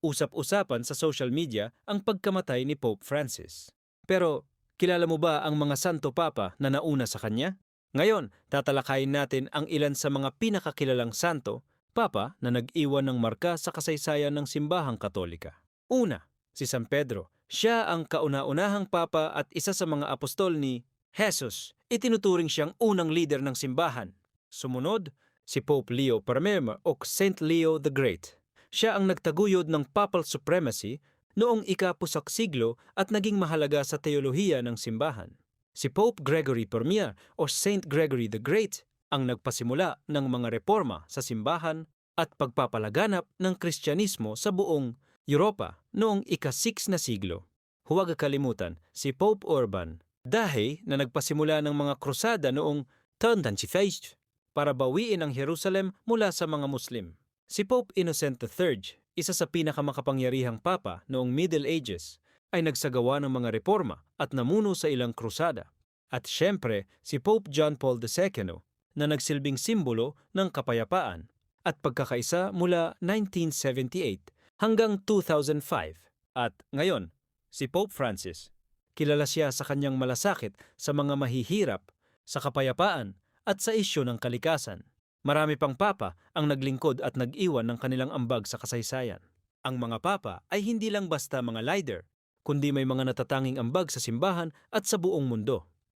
usap-usapan sa social media ang pagkamatay ni Pope Francis. Pero kilala mo ba ang mga Santo Papa na nauna sa kanya? Ngayon, tatalakayin natin ang ilan sa mga pinakakilalang santo, papa na nag-iwan ng marka sa kasaysayan ng simbahang katolika. Una, si San Pedro. Siya ang kauna-unahang papa at isa sa mga apostol ni Jesus. Itinuturing siyang unang leader ng simbahan. Sumunod, si Pope Leo I o Saint Leo the Great. Siya ang nagtaguyod ng papal supremacy noong ikapusak siglo at naging mahalaga sa teolohiya ng simbahan. Si Pope Gregory I o Saint Gregory the Great ang nagpasimula ng mga reforma sa simbahan at pagpapalaganap ng Kristyanismo sa buong Europa noong ika-6 na siglo. Huwag kalimutan si Pope Urban dahil na nagpasimula ng mga krusada noong 1025 para bawiin ang Jerusalem mula sa mga Muslim. Si Pope Innocent III, isa sa pinakamakapangyarihang papa noong Middle Ages, ay nagsagawa ng mga reforma at namuno sa ilang krusada. At siyempre, si Pope John Paul II na nagsilbing simbolo ng kapayapaan at pagkakaisa mula 1978 hanggang 2005. At ngayon, si Pope Francis. Kilala siya sa kanyang malasakit sa mga mahihirap, sa kapayapaan at sa isyu ng kalikasan. Marami pang papa ang naglingkod at nag-iwan ng kanilang ambag sa kasaysayan. Ang mga papa ay hindi lang basta mga leader, kundi may mga natatanging ambag sa simbahan at sa buong mundo.